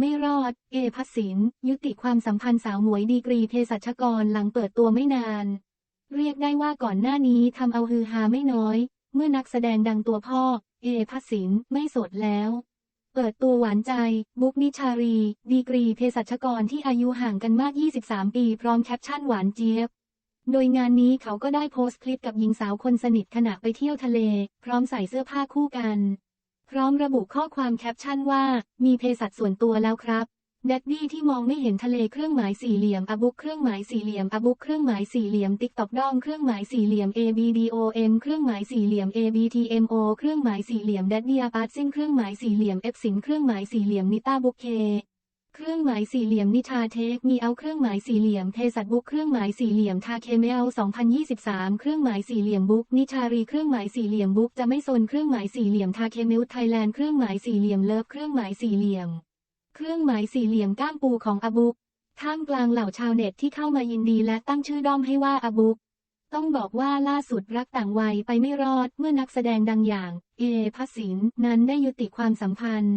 ไม่รอด เอพัสสินยุติความสัมพันธ์สาวหมวยดีกรีเภสัชกรหลังเปิดตัวไม่นาน เรียกได้ว่าก่อนหน้านี้ทำเอาฮือฮาไม่น้อย เมื่อนักแสดงดังตัวพ่อ เอพัสสินไม่สดแล้ว เปิดตัวหวานใจ บุ๊กนิชารี ดีกรีเภสัชกรที่อายุห่างกันมาก 23 ปีพร้อมแคปชั่นหวานเจี๊ยบโดยงานนี้เขาก็ได้โพสต์คลิปกับหญิงสาวคนสนิทขณะไปเที่ยวทะเล พร้อมใส่เสื้อผ้าคู่กัน พร้อมระบุข้อความแคปชั่นว่า มีเภสัชส่วนตัวแล้วครับแดดดี้ที่มองไม่เห็นทะเลเครื่องหมายสี่เหลี่ยมอบุกเครื่องหมายสี่เหลี่ยมอบุกเครื่องหมายสี่เหลี่ยมติ๊กตอกดอมเครื่องหมายสี่เหลี่ยม ABDOM เครื่องหมายสี่เหลี่ยม ABTMO เครื่องหมายสี่เหลี่ยมแดดดี้อาร์ตซิงเครื่องหมายสี่เหลี่ยม f สินเครื่องหมายสี่เหลี่ยมนิต้าบุกเค เครื่องหมายสี่เหลี่ยมนิชาเทคมีเอาเครื่องหมายสี่เหลี่ยมเทสัตบุ๊กเครื่องหมายสี่เหลี่ยมทาเคเมล2023 เครื่องหมายสี่เหลี่ยมบุ๊กนิชารีเครื่องหมายสี่เหลี่ยมบุ๊กจะไม่โซนเครื่องหมายสี่เหลี่ยมทาเคมิลไทยแลนด์เครื่องหมายสี่เหลี่ยมเลิฟเครื่องหมายสี่เหลี่ยม เครื่องหมายสี่เหลี่ยมก้ามปูของอบุ๊กท่ามกลางเหล่าชาวเน็ตที่เข้ามายินดีและตั้งชื่อด้อมให้ว่าอบุ๊กต้องบอกว่าล่าสุดรักต่างวัยไปไม่รอดเมื่อนักแสดงดังอย่าง เอพัสสินนั้นได้ยุติความสัมพันธ์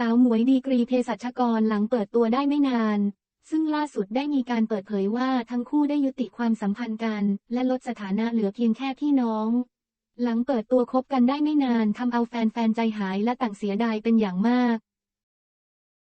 สาวหมวยดีกรีเภสัชกรหลังเปิดตัวได้ไม่นาน ซึ่งล่าสุดได้มีการเปิดเผยว่าทั้งคู่ได้ยุติความสัมพันธ์กัน และลดสถานะเหลือเพียงแค่พี่น้อง หลังเปิดตัวคบกันได้ไม่นานทำเอาแฟนๆใจหายและต่างเสียดายเป็นอย่างมาก